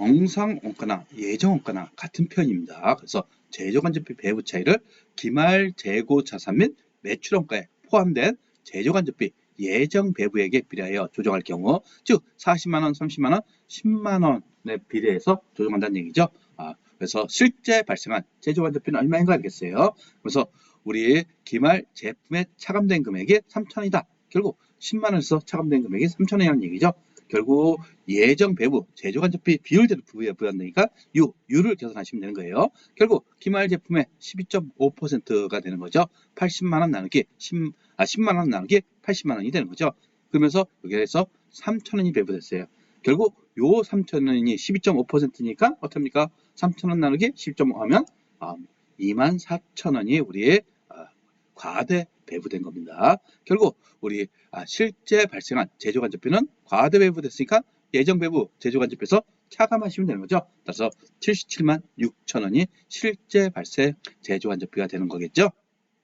정상 원가나 예정 원가나 같은 편입니다. 그래서 제조간접비 배부 차이를 기말 재고 자산 및 매출 원가에 포함된 제조간접비 예정 배부액에 비례하여 조정할 경우 즉 40만 원, 30만 원, 10만 원에 비례해서 조정한다는 얘기죠. 아, 그래서 실제 발생한 제조간접비는 얼마인가 알겠어요. 그래서 우리 기말 제품에 차감된 금액이 3천원이다. 결국 10만 원에서 차감된 금액이 3천원이라는 얘기죠. 결국 예정 배부 제조간접비 비율대로 부여 부여한다니까 요 유를 계산하시면 되는 거예요. 결국 기말 제품의 12.5%가 되는 거죠. 80만 원 나누기 10, 아 10만 원 나누기 80만 원이 되는 거죠. 그러면서 여기에서 3천 원이 배부됐어요. 결국 요 3천 원이 12.5%니까 어떻습니까? 3천 원 나누기 10.5 하면 아, 2만 4천 원이 우리의 아, 과대 배부된 겁니다. 결국 우리 아, 실제 발생한 제조간접비는 과대 배부됐으니까 예정 배부 제조간접비에서 차감하시면 되는 거죠. 따라서 77만 6천 원이 실제 발생 제조간접비가 되는 거겠죠.